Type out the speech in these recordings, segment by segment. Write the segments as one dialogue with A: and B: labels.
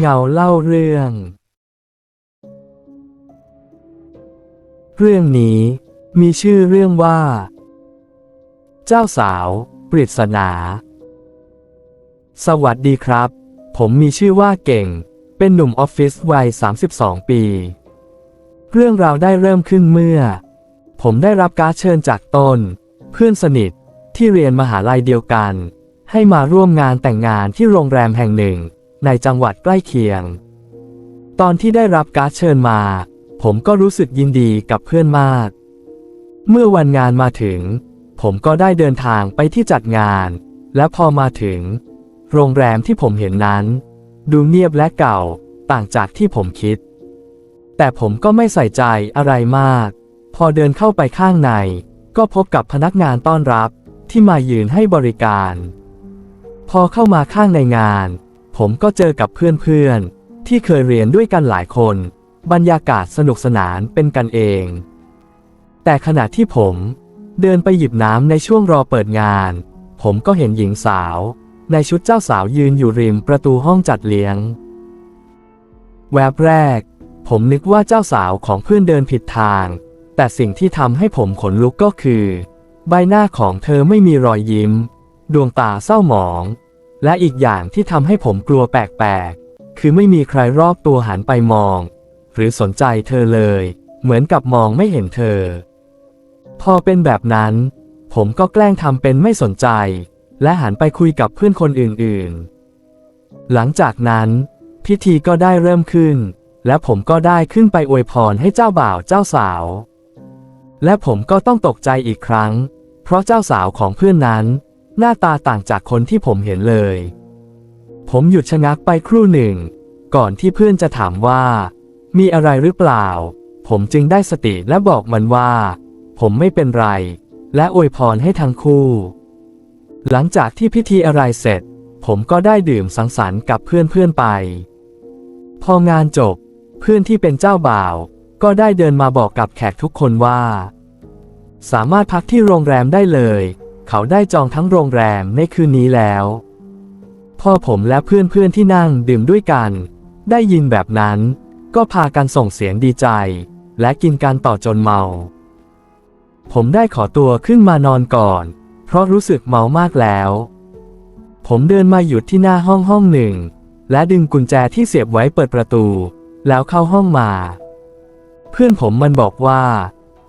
A: เงาเล่าเรื่อง เรื่องนี้มีชื่อเรื่องว่า เจ้าสาว ปริศนา สวัสดีครับ ผมมีชื่อว่าเก่ง เป็นหนุ่มออฟฟิศวัย 32 ปี เรื่องราวได้เริ่มขึ้นเมื่อ ผมได้รับการเชิญจากต้นเพื่อนสนิทที่เรียนมหาลัยเดียวกัน ให้มาร่วมงานแต่งงานที่โรงแรมแห่งหนึ่ง ในจังหวัดใกล้เคียง ตอนที่ได้รับการดเชิญมา ผมก็รู้สึกยินดีกับเพื่อนมาก เมื่อวันงานมาถึง ผมก็ได้เดินทางไปที่จัดงาน และพอมาถึง โรงแรมที่ผมเห็นนั้น ดูเงียบและเก่าต่างจากที่ผมคิด แต่ผมก็ไม่ใส่ใจอะไรมาก พอเดินเข้าไปข้างใน ก็พบกับพนักงานต้อนรับที่มายืนให้บริการ พอเข้ามาข้างในงาน ผมก็เจอกับเพื่อนๆ ที่เคยเรียนด้วยกันหลายคน บรรยากาศสนุกสนานเป็นกันเอง แต่ขณะที่ผมเดินไปหยิบน้ำในช่วงรอเปิดงาน ผมก็เห็นหญิงสาว ในชุดเจ้าสาวยืนอยู่ริมประตูห้องจัดเลี้ยง แวบแรก ผมนึกว่าเจ้าสาวของเพื่อนเดินผิดทาง แต่สิ่งที่ทำให้ผมขนลุกก็คือ ใบหน้าของเธอไม่มีรอยยิ้ม ดวงตาเศร้าหมอง และอีกอย่างที่ทำให้ผมกลัวแปลกๆ คือไม่มีใครรอบตัวหันไปมอง หรือสนใจเธอเลย เหมือนกับมองไม่เห็นเธอ พอเป็นแบบนั้น ผมก็แกล้งทำเป็นไม่สนใจ และหันไปคุยกับเพื่อนคนอื่นๆ หลังจากนั้น พิธีก็ได้เริ่มขึ้น และผมก็ได้ขึ้นไปอวยพรให้เจ้าบ่าวเจ้าสาว และผมก็ต้องตกใจอีกครั้ง เพราะเจ้าสาวของเพื่อนนั้น หน้าตาต่างจากคนที่ผมเห็นเลย ผมหยุดชะงักไปครู่หนึ่ง ก่อนที่เพื่อนจะถามว่า มีอะไรหรือเปล่า ผมจึงได้สติและบอกมันว่า ผมไม่เป็นไร และอวยพรให้ทั้งคู่ หลังจากที่พิธีอะไรเสร็จ ผมก็ได้ดื่มสังสรรค์กับเพื่อนๆไป พองานจบ เพื่อนที่เป็นเจ้าบ่าว ก็ได้เดินมาบอกกับแขกทุกคนว่า สามารถพักที่โรงแรมได้เลย เขาได้จองทั้งโรงแรมในคืนนี้แล้ว พ่อผมและเพื่อนๆที่นั่งดื่มด้วยกัน ได้ยินแบบนั้น ก็พากันส่งเสียงดีใจ และกินกันต่อจนเมา ผมได้ขอตัวขึ้นมานอนก่อน เพราะรู้สึกเมามากแล้ว ผมเดินมาหยุดที่หน้าห้องห้องหนึ่ง และดึงกุญแจที่เสียบไว้เปิดประตู แล้วเข้าห้องมา เพื่อนผมมันบอกว่า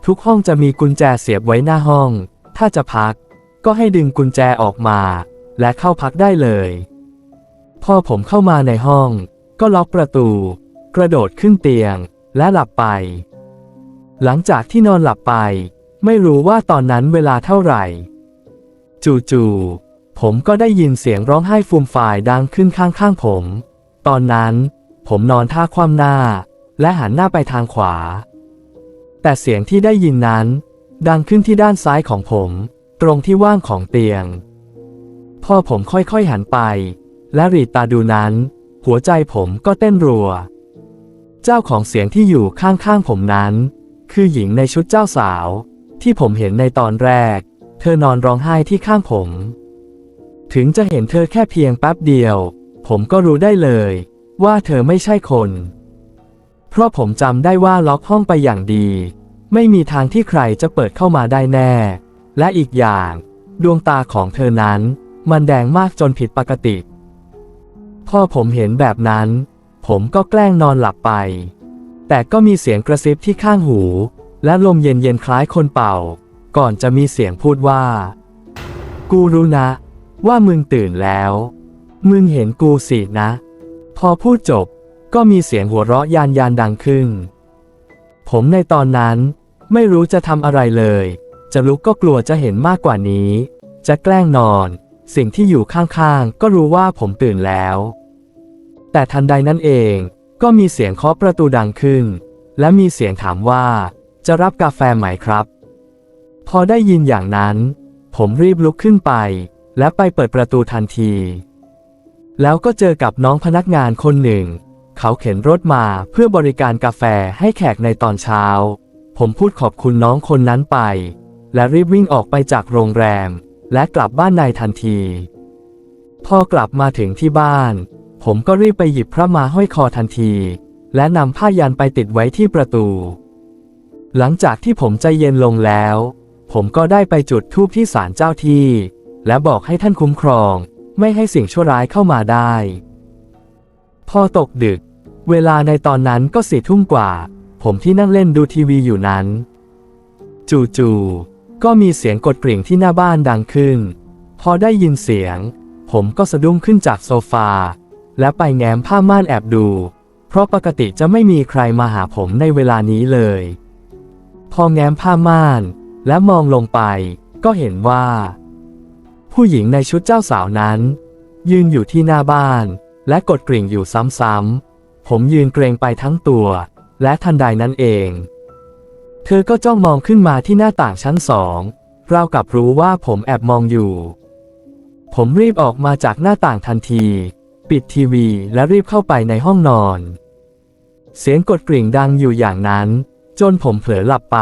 A: ทุกห้องจะมีกุญแจเสียบไว้หน้าห้อง ถ้าจะพัก ก็ให้ดึงกุญแจออกมา และเข้าพักได้เลย พอผมเข้ามาในห้อง ก็ล็อกประตู กระโดดขึ้นเตียง และหลับไป หลังจากที่นอนหลับไป ไม่รู้ว่าตอนนั้นเวลาเท่าไหร่ จู่ๆผมก็ได้ยินเสียงร้องไห้ฟูมฝ่ายดังขึ้นข้างๆผม ตอนนั้น ผมนอนท่าคว่ำหน้า และหันหน้าไปทางขวา แต่เสียงที่ได้ยินนั้น ดังขึ้นที่ด้านซ้ายของผม ตรงที่ว่างของเตียงพอผมค่อยๆหันไป และรีตาดูนั้น หัวใจผมก็เต้นรัว เจ้าของเสียงที่อยู่ข้างๆผมนั้น คือหญิงในชุดเจ้าสาว ที่ผมเห็นในตอนแรก เธอนอนร้องไห้ที่ข้างผม ถึงจะเห็นเธอแค่เพียงแป๊บเดียว ผมก็รู้ได้เลย ว่าเธอไม่ใช่คน เพราะผมจำได้ว่าล็อกห้องไปอย่างดี ไม่มีทางที่ใครจะเปิดเข้ามาได้แน่ และอีกอย่าง ดวงตาของเธอนั้น มันแดงมากจนผิดปกติพอผมเห็นแบบนั้น ผมก็แกล้งนอนหลับไป แต่ก็มีเสียงกระซิบที่ข้างหู และลมเย็นๆคล้ายคนเป่า ก่อนจะมีเสียงพูดว่า กูรู้นะ ว่ามึงตื่นแล้ว มึงเห็นกูสินะ พอพูดจบก็มีเสียงหัวเราะยานยานดังขึ้น ผมในตอนนั้นไม่รู้จะทำอะไรเลย จะลุกก็กลัวจะเห็นมากกว่านี้ จะแกล้งนอน สิ่งที่อยู่ข้างๆ ก็รู้ว่าผมตื่นแล้ว แต่ทันใดนั้นเองก็มีเสียงเคาะประตูดังขึ้น และมีเสียงถามว่า จะรับกาแฟไหมครับ พอได้ยินอย่างนั้น ผมรีบลุกขึ้นไป และไปเปิดประตูทันที แล้วก็เจอกับน้องพนักงานคนหนึ่ง เขาเข็นรถมาเพื่อบริการกาแฟให้แขกในตอนเช้า ผมพูดขอบคุณน้องคนนั้นไป และรีบวิ่งออกไปจากโรงแรม และกลับบ้านในทันที พอกลับมาถึงที่บ้าน ผมก็รีบไปหยิบพระมาห้อยคอทันที และนำผ้ายันไปติดไว้ที่ประตู หลังจากที่ผมใจเย็นลงแล้ว ผมก็ได้ไปจุดธูปที่ศาลเจ้าที่ และบอกให้ท่านคุ้มครอง ไม่ให้สิ่งชั่วร้ายเข้ามาได้ พอตกดึก เวลาในตอนนั้นก็สี่ทุ่มกว่า ผมที่นั่งเล่นดูทีวีอยู่นั้น จู่ๆ ก็มีเสียงกดกริ่งที่หน้าบ้านดังขึ้น พอได้ยินเสียง ผมก็สะดุ้งขึ้นจากโซฟา และไปแง้มผ้าม่านแอบดู เพราะปกติจะไม่มีใครมาหาผมในเวลานี้เลย พอแง้มผ้าม่านและมองลงไป ก็เห็นว่า ผู้หญิงในชุดเจ้าสาวนั้น ยืนอยู่ที่หน้าบ้าน และกดกริ่งอยู่ซ้ำๆผมยืนเกรงไปทั้งตัว และทันใดนั้นเอง ธอก็จ้องมองขึ้นมาที่หน้าต่างชั้นสองราวกับรู้ว่าผมแอบมองอยู่ ผมรีบออกมาจากหน้าต่างทันที ปิดทีวีและรีบเข้าไปในห้องนอน เสียงกดกริ่งดังอยู่อย่างนั้น จนผมเผลอหลับไป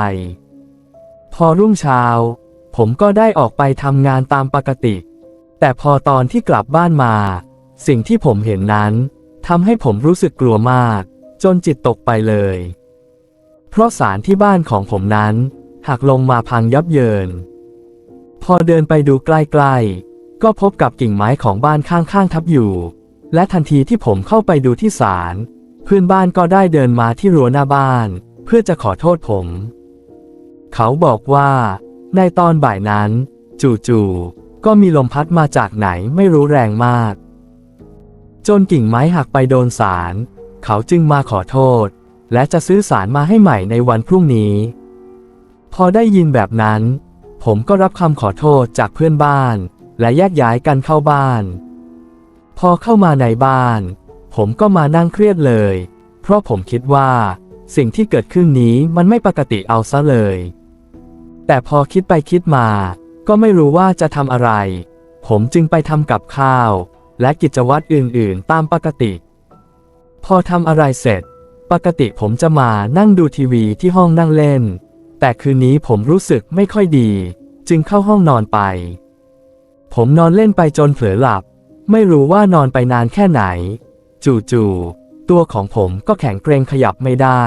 A: พอรุ่งเช้า ผมก็ได้ออกไปทำงานตามปกติ แต่พอตอนที่กลับบ้านมา สิ่งที่ผมเห็นนั้นทำให้ผมรู้สึกกลัวมาก จนจิตตกไปเลย เพราะสารที่บ้านของผมนั้น หักลงมาพังยับเยิน พอเดินไปดูใกล้ๆ ก็พบกับกิ่งไม้ของบ้านข้างๆทับอยู่ และทันทีที่ผมเข้าไปดูที่ศาลเพื่อนบ้านก็ได้เดินมาที่รั้วหน้าบ้าน เพื่อจะขอโทษผม เขาบอกว่า ในตอนบ่ายนั้น จู่ๆก็มีลมพัดมาจากไหนไม่รู้แรงมาก จนกิ่งไม้หักไปโดนสาร เขาจึงมาขอโทษ และจะซื้อสารมาให้ใหม่ในวันพรุ่งนี้ พอได้ยินแบบนั้น ผมก็รับคำขอโทษจากเพื่อนบ้าน และแยกย้ายกันเข้าบ้าน พอเข้ามาในบ้าน ผมก็มานั่งเครียดเลย เพราะผมคิดว่า สิ่งที่เกิดขึ้นนี้มันไม่ปกติเอาซะเลย แต่พอคิดไปคิดมา ก็ไม่รู้ว่าจะทำอะไร ผมจึงไปทำกับข้าว และกิจวัตรอื่นๆ ตามปกติ พอทำอะไรเสร็จ ปกติผมจะมานั่งดูทีวีที่ห้องนั่งเล่น แต่คืนนี้ผมรู้สึกไม่ค่อยดี จึงเข้าห้องนอนไป ผมนอนเล่นไปจนเผลอหลับ ไม่รู้ว่านอนไปนานแค่ไหน จู่ๆตัวของผมก็แข็งเกรงขยับไม่ได้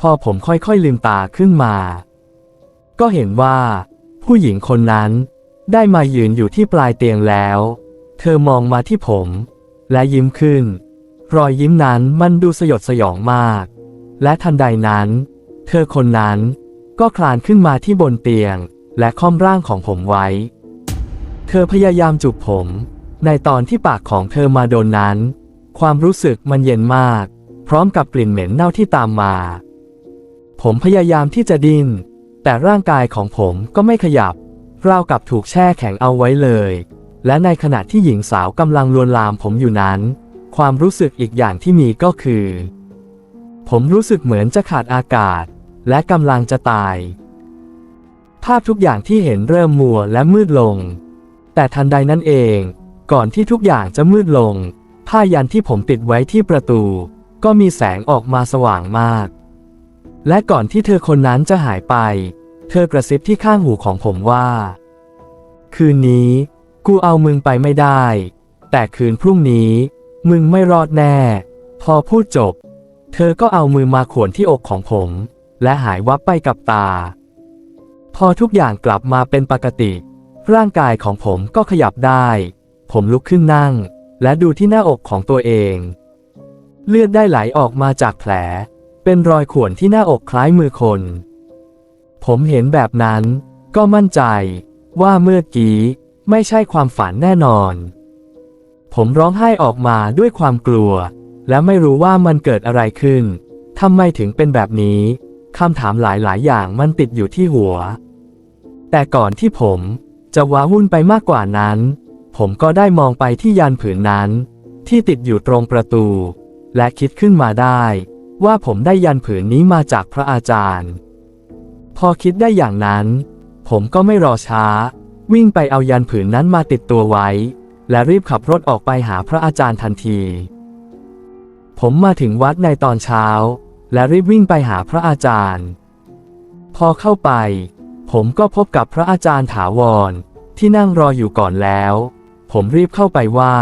A: พอผมค่อยๆลืมตาขึ้นมา ก็เห็นว่า ผู้หญิงคนนั้นได้มายืนอยู่ที่ปลายเตียงแล้ว เธอมองมาที่ผม และยิ้มขึ้น รอยยิ้มนั้นมันดูสยดสยองมาก และทันใดนั้น เธอคนนั้นก็คลานขึ้นมาที่บนเตียง และค่อมร่างของผมไว้ เธอพยายามจูบผม ในตอนที่ปากของเธอมาโดนนั้น ความรู้สึกมันเย็นมาก พร้อมกับกลิ่นเหม็นเน่าที่ตามมา ผมพยายามที่จะดิ้น แต่ร่างกายของผมก็ไม่ขยับ ราวกับถูกแช่แข็งเอาไว้เลย และในขณะที่หญิงสาวกำลังลวนลามผมอยู่นั้น ความรู้สึกอีกอย่างที่มีก็คือ ผมรู้สึกเหมือนจะขาดอากาศ และกำลังจะตาย ภาพทุกอย่างที่เห็นเริ่มมัวและมืดลง แต่ทันใดนั้นเอง ก่อนที่ทุกอย่างจะมืดลง ผ้ายันที่ผมติดไว้ที่ประตู ก็มีแสงออกมาสว่างมาก และก่อนที่เธอคนนั้นจะหายไป เธอกระซิบที่ข้างหูของผมว่า คืนนี้ กูเอามึงไปไม่ได้ แต่คืนพรุ่งนี้ มึงไม่รอดแน่ พอพูดจบ เธอก็เอามือมาขวนที่อกของผม และหายวับไปกับตา พอทุกอย่างกลับมาเป็นปกติ ร่างกายของผมก็ขยับได้ ผมลุกขึ้นนั่ง และดูที่หน้าอกของตัวเอง เลือดได้ไหลออกมาจากแผล เป็นรอยข่วนที่หน้าอกคล้ายมือคน ผมเห็นแบบนั้น ก็มั่นใจ ว่าเมื่อกี้ไม่ใช่ความฝันแน่นอน ผมร้องไห้ออกมาด้วยความกลัว และไม่รู้ว่ามันเกิดอะไรขึ้น ทำไมถึงเป็นแบบนี้ คำถามหลายๆ อย่างมันติดอยู่ที่หัว แต่ก่อนที่ผมจะว้าวุ่นไปมากกว่านั้น ผมก็ได้มองไปที่ยันผืนนั้น ที่ติดอยู่ตรงประตู และคิดขึ้นมาได้ ว่าผมได้ยันผืนนี้มาจากพระอาจารย์ พอคิดได้อย่างนั้น ผมก็ไม่รอช้า วิ่งไปเอายันผืนนั้นมาติดตัวไว้ และรีบขับรถออกไปหาพระอาจารย์ทันที ผมมาถึงวัดในตอนเช้า และรีบวิ่งไปหาพระอาจารย์ พอเข้าไป ผมก็พบกับพระอาจารย์ถาวร ที่นั่งรออยู่ก่อนแล้ว ผมรีบเข้าไปไหว้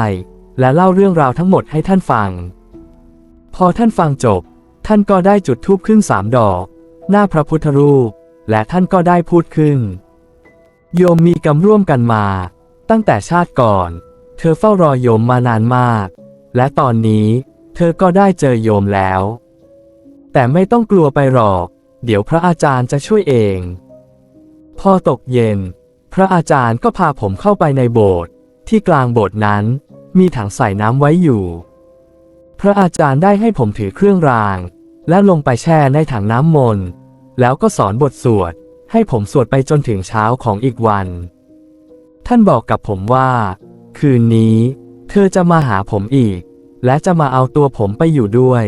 A: และเล่าเรื่องราวทั้งหมดให้ท่านฟัง พอท่านฟังจบ ท่านก็ได้จุดธูปขึ้นสามดอก หน้าพระพุทธรูป และท่านก็ได้พูดขึ้น โยมมีกรรมร่วมกันมา ตั้งแต่ชาติก่อน เธอเฝ้ารอโยมมานานมาก และตอนนี้ เธอก็ได้เจอโยมแล้ว แต่ไม่ต้องกลัวไปหรอก เดี๋ยวพระอาจารย์จะช่วยเอง พอตกเย็น พระอาจารย์ก็พาผมเข้าไปในโบสถ์ที่กลางโบสถ์นั้น มีถังใส่น้ำไว้อยู่ พระอาจารย์ได้ให้ผมถือเครื่องราง และลงไปแช่ในถังน้ำมนต์แล้วก็สอนบทสวด ให้ผมสวดไปจนถึงเช้าของอีกวัน ท่านบอกกับผมว่า คืนนี้ เธอจะมาหาผมอีก และจะมาเอาตัวผมไปอยู่ด้วย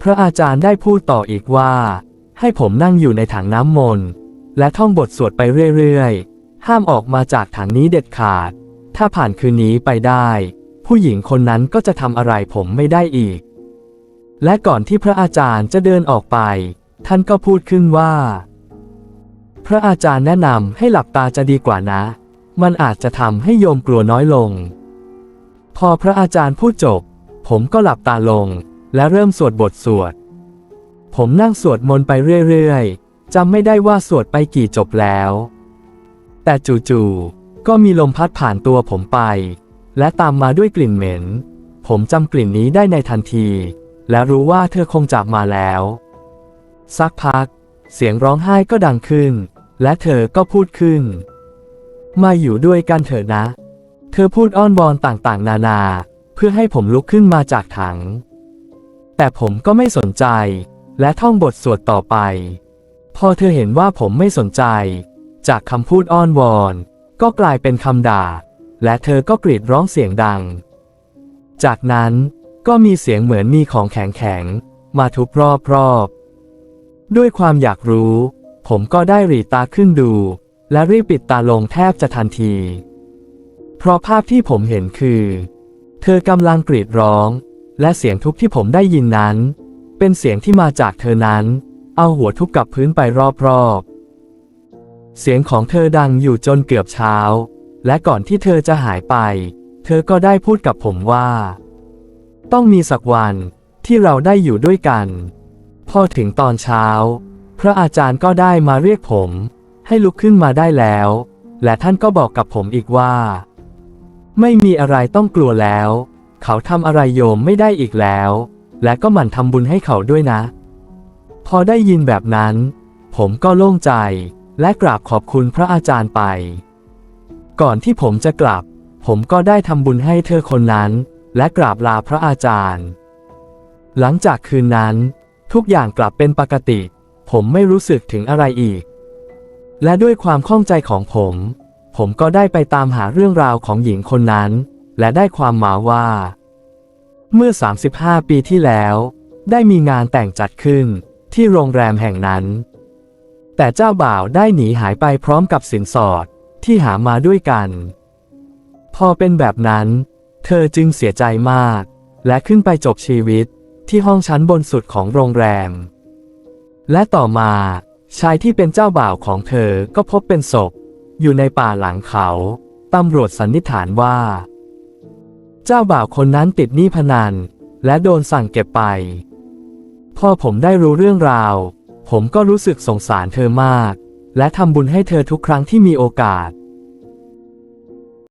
A: พระอาจารย์ได้พูดต่ออีกว่า ให้ผมนั่งอยู่ในถังน้ำมนต์ และท่องบทสวดไปเรื่อยๆ ห้ามออกมาจากถังนี้เด็ดขาด ถ้าผ่านคืนนี้ไปได้ ผู้หญิงคนนั้นก็จะทำอะไรผมไม่ได้อีก และก่อนที่พระอาจารย์จะเดินออกไป ท่านก็พูดขึ้นว่า พระอาจารย์แนะนำให้หลับตาจะดีกว่านะ มันอาจจะทำให้โยมกลัวน้อยลง พอพระอาจารย์พูดจบ ผมก็หลับตาลง และเริ่มสวดบทสวด ผมนั่งสวดมนต์ไปเรื่อยๆจำไม่ได้ว่าสวดไปกี่จบแล้ว แต่จู่ๆก็มีลมพัดผ่านตัวผมไป และตามมาด้วยกลิ่นเหม็น ผมจำกลิ่นนี้ได้ในทันที และรู้ว่าเธอคงจากมาแล้ว สักพัก เสียงร้องไห้ก็ดังขึ้น และเธอก็พูดขึ้น มาอยู่ด้วยกันเถอะนะ เธอพูดอ้อนวอนต่างๆ นานา เพื่อให้ผมลุกขึ้นมาจากถัง แต่ผมก็ไม่สนใจ และท่องบทสวดต่อไป พอเธอเห็นว่าผมไม่สนใจ จากคำพูดอ้อนวอน ก็กลายเป็นคำด่า และเธอก็กรีดร้องเสียงดัง จากนั้นก็มีเสียงเหมือนมีของแข็งๆมาทุบรอบๆด้วยความอยากรู้ ผมก็ได้หรีตาขึ้นดู และรีบปิดตาลงแทบจะทันที เพราะภาพที่ผมเห็นคือ เธอกำลังกรีดร้อง และเสียงทุบที่ผมได้ยินนั้น เป็นเสียงที่มาจากเธอนั้น เอาหัวทุบกับพื้นไปรอบๆ เสียงของเธอดังอยู่จนเกือบเช้า และก่อนที่เธอจะหายไป เธอก็ได้พูดกับผมว่า ต้องมีสักวันที่เราได้อยู่ด้วยกัน พอถึงตอนเช้า พระอาจารย์ก็ได้มาเรียกผม ให้ลุกขึ้นมาได้แล้ว และท่านก็บอกกับผมอีกว่า ไม่มีอะไรต้องกลัวแล้ว เขาทำอะไรโยมไม่ได้อีกแล้ว และก็หมั่นทำบุญให้เขาด้วยนะ พอได้ยินแบบนั้น ผมก็โล่งใจ และกราบขอบคุณพระอาจารย์ไป ก่อนที่ผมจะกลับ ผมก็ได้ทำบุญให้เธอคนนั้น และกราบลาพระอาจารย์ หลังจากคืนนั้น ทุกอย่างกลับเป็นปกติ ผมไม่รู้สึกถึงอะไรอีก และด้วยความข้องใจของผม ผมก็ได้ไปตามหาเรื่องราวของหญิงคนนั้น และได้ความมาว่า เมื่อ 35 ปีที่แล้ว ได้มีงานแต่งจัดขึ้นที่โรงแรมแห่งนั้น แต่เจ้าบ่าวได้หนีหายไปพร้อมกับสินสอดที่หามาด้วยกัน พอเป็นแบบนั้น เธอจึงเสียใจมาก และขึ้นไปจบชีวิตที่ห้องชั้นบนสุดของโรงแรม และต่อมา ชายที่เป็นเจ้าบ่าวของเธอก็พบเป็นศพ อยู่ในป่าหลังเขา ตำรวจสันนิษฐานว่า เจ้าบ่าวคนนั้นติดหนี้พนัน และโดนสั่งเก็บไป พอผมได้รู้เรื่องราว ผมก็รู้สึกสงสารเธอมาก และทำบุญให้เธอทุกครั้งที่มีโอกาส